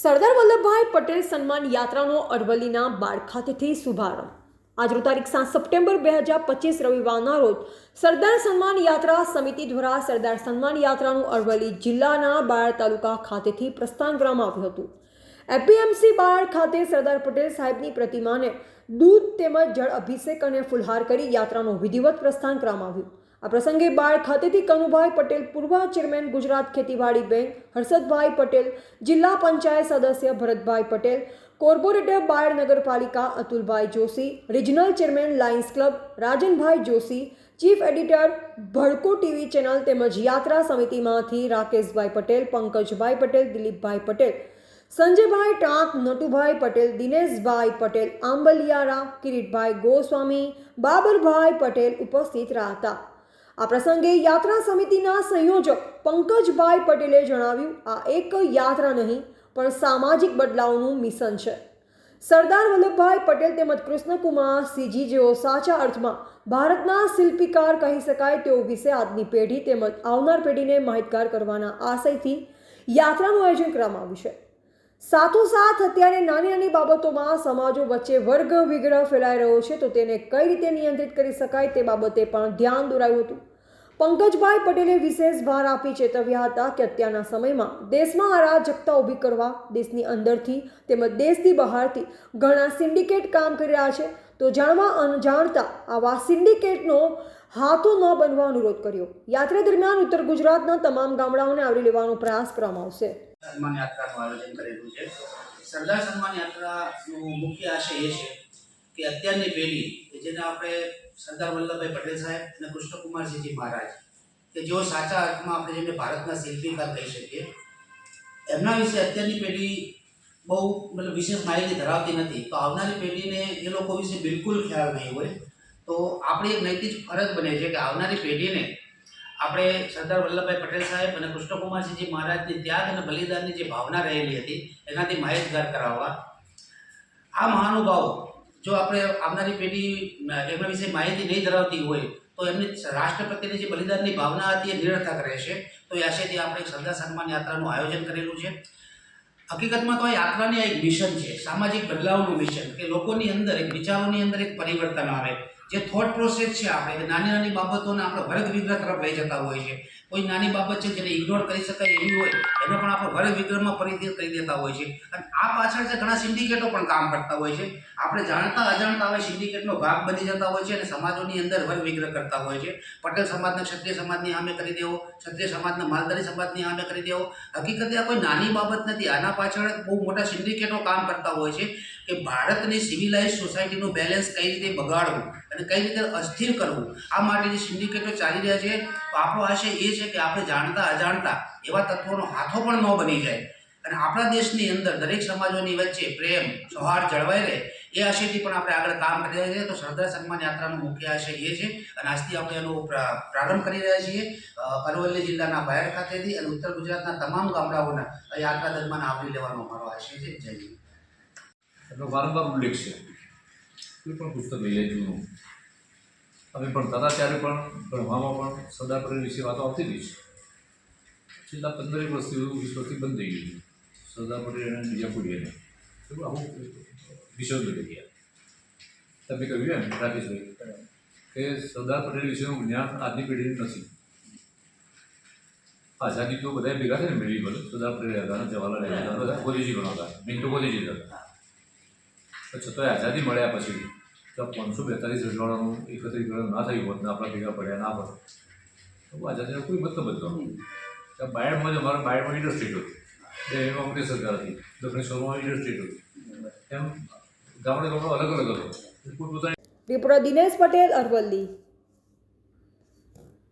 સરદાર વલ્લભભાઈ પટેલ સન્માન યાત્રાનો અરવલ્લીના બાળ ખાતેથી શુભારંભ. આજનો તારીખ સાત સપ્ટેમ્બર બે હજાર પચીસ રવિવારના રોજ સરદાર સન્માન યાત્રા સમિતિ દ્વારા સરદાર સન્માન યાત્રાનું અરવલ્લી જિલ્લાના બાળ તાલુકા ખાતેથી પ્રસ્થાન કરવામાં આવ્યું હતું. એપીએમસી બાળ ખાતે સરદાર પટેલ સાહેબની પ્રતિમાને દૂધ તેમજ જળ અભિષેક અને ફુલહાર કરી યાત્રાનું વિધિવત પ્રસ્થાન કરવામાં આવ્યું. આ પ્રસંગે બાળ ખાતેથી કનુભાઈ પટેલ પૂર્વ ચેરમેન ગુજરાત ખેતીવાડી બેંક હર્ષદભાઈ પટેલ જિલ્લા પંચાયત સદસ્ય ભરતભાઈ પટેલ કોર્પોરેટર બાળ નગરપાલિકા Atulbhai Joshi regional chairman lions club Rajanbhai Joshi chief editor Bhadko TV channel તેમજ યાત્રા સમિતિમાંથી રાકેશભાઈ પટેલ પંકજભાઈ પટેલ દિલીપભાઈ પટેલ સંજયભાઈ ટાંક નટુભાઈ પટેલ દિનેશભાઈ પટેલ આંબલિયારા કિરીટભાઈ ગોસ્વામી બાબરભાઈ પટેલ ઉપસ્થિત રહ્યા હતા આ પ્રસંગે યાત્રા સમિતિના સંયોજક પંકજભાઈ પટેલે જણાવ્યું, આ એક યાત્રા નહીં, પણ સામાજિક બદલાવનું મિશન છે. સરદાર વલ્લભભાઈ પટેલ તેમજ કૃષ્ણકુમાર સીજી જેઓ સાચા અર્થમાં ભારતના શિલ્પીકાર કહી શકાય તેઓ વિશે આજની પેઢી તેમજ આવનાર પેઢીને માહિતગાર કરવાના આશયથી યાત્રાનું આયોજન કરવામાં આવ્યું છે. સાથોસાથ અત્યારે નાની નાની બાબતોમાં સમાજો વચ્ચે વર્ગ વિગ્રહ ફેલાઈ રહ્યો છે, તો તેને કઈ રીતે નિયંત્રિત કરી શકાય તે બાબતે પણ ધ્યાન દોરાયું હતું. પંકજભાઈ પટેલે વિશેષ ભાર આપી ચેતવ્યા હતા કે અત્યારના સમયમાં દેશમાં અરાજકતા ઊભી કરવા દેશની અંદરથી તેમજ દેશની બહારથી ઘણા સિન્ડિકેટ કામ કરી રહ્યા છે. તો જાણવા અનજાણતા આવા સિન્ડિકેટનો હાથો ન બનવા અનુરોધ કર્યો. યાત્રા દરમિયાન ઉત્તર ગુજરાતના તમામ ગામડાઓને આવરી લેવાનો પ્રયાસ કરવામાં આવશે. સન્માન યાત્રાનું આયોજન કરેલું છે. સરદાર સન્માન યાત્રાનો મુખ્ય આશય એ છે કે અત્યારની પેઢી કે જેને આપણે સરદાર વલ્લભભાઈ પટેલ સાહેબ અને કૃષ્ણકુમારસિંહજી મહારાજ, કે જેઓ સાચા અર્થમાં આપણે જેમને ભારતના શિલ્પીકાર કહી શકીએ, એમના વિશે અત્યારની પેઢી બહુ મતલબ વિશેષ માહિતી ધરાવતી નથી. તો આવનારી પેઢીને એ લોકો વિશે બિલકુલ ખ્યાલ નહીં હોય. તો આપણી એક નૈતિક ફરજ બને છે કે આવનારી પેઢીને આપણે સરદાર વલ્લભભાઈ પટેલ સાહેબ અને કૃષ્ણકુમારસિંહજી મહારાજની ત્યાગ અને બલિદાનની જે ભાવના રહેલી હતી, એનાથી માહિતગાર કરાવવા. આ મહાનુભાવો જો આપણે આવનારી પેઢી એમના વિશે માહિતી નહીં ધરાવતી હોય, તો એમને રાષ્ટ્ર પ્રત્યેની જે બલિદાનની ભાવના હતી એ નિરર્થક રહેશે. તો એ આશયથી આપણે સરદાર સન્માન યાત્રાનું આયોજન કરેલું છે. હકીકતમાં તો આ યાત્રાની એક મિશન છે, સામાજિક બદલાવનું મિશન કે લોકોની અંદર એક વિચારોની અંદર એક પરિવર્તન આવે. જે થોટ પ્રોસેસ છે આપણે નાની નાની બાબતોને આપણે વર્ગ વિગ્રહ તરફ લઈ જતા હોય છે. કોઈ નાની બાબત છે જેને ઇગ્નોર કરી શકાય એવી હોય, એને પણ આપણે વર્ગ વિગ્રહમાં પરિચિત કરી દેતા હોય છે. અને આ પાછળ છે ઘણા સિન્ડિકેટો પણ કામ કરતા હોય છે. આપણે જાણતા અજાણતા હવે સિન્ડિકેટનો ભાગ બની જતા હોય છે અને સમાજોની અંદર વર્ગ વિગ્રહ કરતા હોય છે. પટેલ સમાજને ક્ષત્રિય સમાજની સામે કરી દેવો, ક્ષત્રિય સમાજને માલધારી સમાજની સામે કરી દેવો. હકીકતે આ કોઈ નાની બાબત નથી. આના પાછળ બહુ મોટા સિન્ડિકેટો કામ કરતા હોય છે કે ભારતની સિવિલાઇઝ સોસાયટીનું બેલેન્સ કઈ રીતે બગાડવું અને કઈ રીતે અસ્થિર કરવું. આ માટે જે સિન્ડિકેટો ચાલી રહ્યા છે, તો આપણો આશય એ છે કે આપણે જાણતા અજાણતા એવા તત્વોનો હાથો પણ ન બની જાય. અને આપણા દેશની અંદર દરેક સમાજોની વચ્ચે પ્રેમ, સૌહાર્દ જળવાઈ રહે એ આશયથી પણ આપણે આગળ કામ કરી રહ્યા છીએ. તો સરદાર સન્માન યાત્રાનો મુખ્ય આશય એ છે અને આજથી આપણે એનો પ્રા- પ્રારંભ કરી રહ્યા છીએ અરવલ્લી જિલ્લાના બાયડ ખાતેથી અને ઉત્તર ગુજરાતના તમામ ગામડાઓના યાત્રા દરમિયાન આવરી લેવાનો અમારો આશય છે. જય એનો વારંવાર ઉલ્લેખ છે. કોઈ પણ પુસ્તક લઈ જૂનું અમે ભણતા ત્યારે પણ ભણવામાં પણ સરદાર પટેલ વિશે વાતો આવતી હતી છે. છેલ્લા પંદરેક વર્ષથી વીસ વર્ષથી બંધ થઈ ગયું સરદાર પટેલ અને એવું આવું વિષય ગયા તમે કહ્યું એમ રાકેશભાઈ કે સરદાર પટેલ વિશેનું જ્ઞાન આજની પેઢીને નથી. આઝાદી તો બધા ભેગા થઈને મેળવી બોલો સરદાર પટેલ હતા જવાહરલાલ નહેરુ હતા બધા ગોધીજી પણ હતા મિન્ટુ ગોધીજી હતા. તો છતાંય આઝાદી મળ્યા પછી તો પાંચસો બેતાલીસ રજવાડાનું એકત્રીકરણ ના થયું હોત ને આપણા ભેગા પડ્યા ના હોત તો આઝાદીનો કોઈ મતલબ જ નહોતો બાયડમાં જ અમારા બાયડમાં ઇન્ડસ્ટ્રી હતી મોટી સરકાર હતી દક્ષિણેશ્વરમાં ઇન્ડસ્ટ્રી હતી એમ ગામડે ગામડો અલગ અલગ હતો પોતપોતાની રિપોર્ટર દિનેશ પટેલ અરવલ્લી.